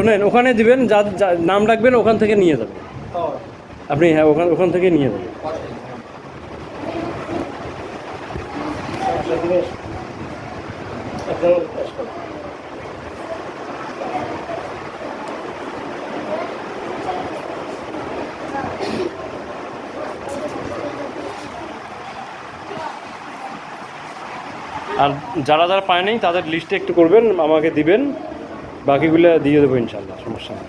শোনেন, ওখানে দিবেন, যা নাম রাখবেন, ওখান থেকে নিয়ে যাবেন। আপনি হ্যাঁ ওখান ওখান থেকে নিয়ে যাবেন। আর যারা যারা পায় তাদের লিস্টে একটু করবেন, আমাকে দিবেন। বাকিগুলো দিয়ে দেবো ইনশাল্লাহ সমস্যা নেই।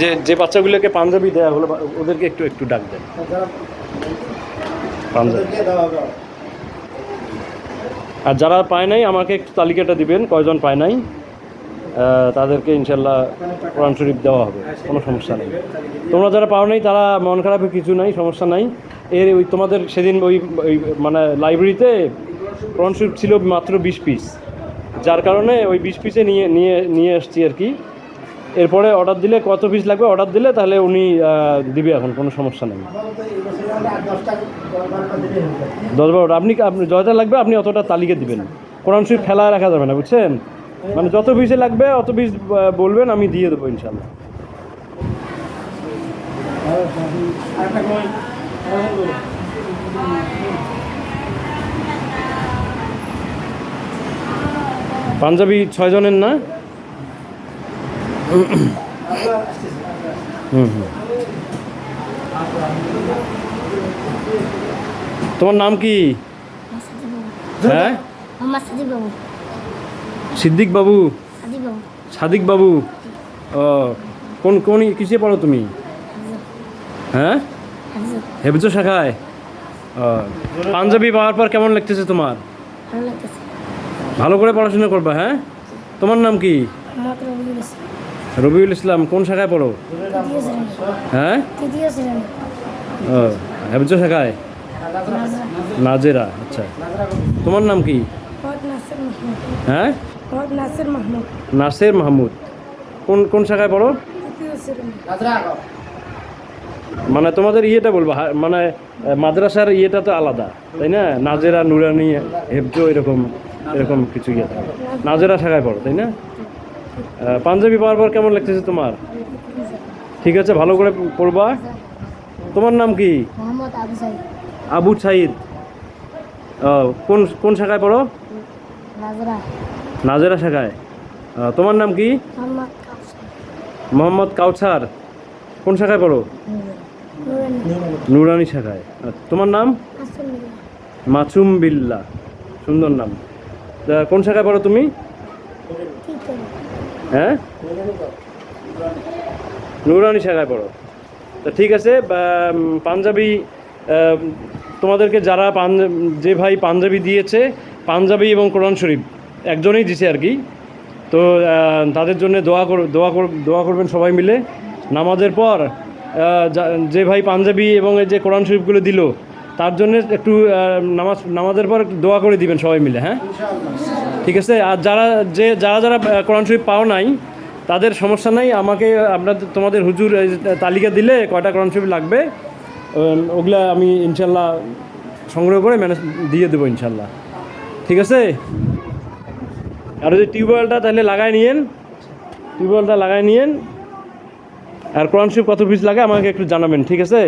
যে যে বাচ্চাগুলোকে পাঞ্জাবি দেওয়া হলো ওদেরকে একটু একটু ডাক দেন। পাঞ্জাবি। আর যারা পায় নাই, আমাকে একটু তালিকাটা দিবেন, কয়জন পায় নাই। তাদেরকে ইনশাল্লাহ কোরআন শরীফ দেওয়া হবে, কোনো সমস্যা নেই। তোমরা যারা পাও নাই, তারা মন খারাপের কিছু নাই, সমস্যা নাই। এর ওই তোমাদের সেদিন ওই ওই মানে লাইব্রেরিতে কোরআন শরীফ ছিল মাত্র বিশ পিস যার কারণে ওই বিশ পিসে নিয়ে নিয়ে নিয়ে এসছি আর কি। এরপরে অর্ডার দিলে কত পিস লাগবে? অর্ডার দিলে তাহলে উনি দিবে এখন, কোনো সমস্যা নেই। দশ বারোটা আপনি আপনি যতটা লাগবে, আপনি অতটা তালিকা দিবেন। কোরআন শরীফ ফেলা রাখা যাবে না, বুঝছেন? মানে যত পিসে লাগবে, অত পিস বলবেন, আমি দিয়ে দেবো ইনশাল্লাহ পাঞ্জাবি ছয়জনের না? হুম হুম। তোমার নাম কি? হ্যাঁ? সিদ্দিক বাবু? সাদিক বাবু। ও কোন কোন কিসে পড়ো তুমি? হ্যাঁ? হাফিজ। হেফজ শাখায়? পাঞ্জাবি পাওয়ার পর কেমন লাগতেছে তোমার? ভালো করে পড়াশোনা করবা হ্যাঁ? তোমার নাম কি? রবিউল ইসলাম, কোন শাখায় পড়ো? হ্যাঁ? ও হেফজ শাখায়? নাজেরা আচ্ছা। তোমার নাম কি? হ্যাঁ? নাসির মাহমুদ। কোন কোন শাখায় পড়ো? মানে তোমাদের ইয়েটা বলব মানে মাদ্রাসার ইয়েটা তো আলাদা, তাই না? নাজেরা, নুরানি হেফজ এরকম এরকম কিছু ইয়ে নাজেরা শাখায় পড়ো, তাই না? পাঞ্জাবি পাওয়ার পর কেমন লাগতেছে তোমার? ঠিক আছে ভালো করে পড়বা। তোমার নাম কি? আবু সাইদ। কোন কোন শাখায় পড়ো? নাজরা। শাখায়। তোমার নাম কি? মোহাম্মদ কাউসার। কোন শাখায় পড়ো? নুরানি শাখায়। তোমার নাম? মাসুম বিল্লা। সুন্দর নাম। কোন শাখায় পড়ো তুমি? হ্যাঁ? নুরানি শাখায় পড়ো। তা ঠিক আছে পাঞ্জাবি তোমাদেরকে যারা যে ভাই পাঞ্জাবি দিয়েছে, পাঞ্জাবি এবং কোরআন শরীফ, একজনেই দিছে আর কি। তো তাদের জন্য দোয়া কর দোয়া কর, দোয়া করবেন সবাই মিলে। নামাজের পর যে ভাই পাঞ্জাবি এবং এই যে কোরআন শরীফগুলো দিল তার জন্য একটু নামাজ, নামাজের পর দোয়া করে দিবেন সবাই মিলে হ্যাঁ? ঠিক আছে? আর যারা, যে, যারা যারা কোরআন শরীফ পাও নাই, তাদের সমস্যা নাই। আমাকে আপনাদের তোমাদের হুজুর তালিকা দিলে কয়টা কোরআন শরীফ লাগবে ওগুলা আমি ইনশাল্লাহ সংগ্রহ করে ম্যানেজ, দিয়ে দেবো ইনশাল্লাহ। ঠিক আছে? আর ওই টিউবওয়েলটা তাহলে লাগাই নিয়েন। টিউবওয়েলটা লাগাই নিয়েন। আর কোরআন শরীফ কত পিস লাগে আমাকে একটু জানাবেন, ঠিক আছে?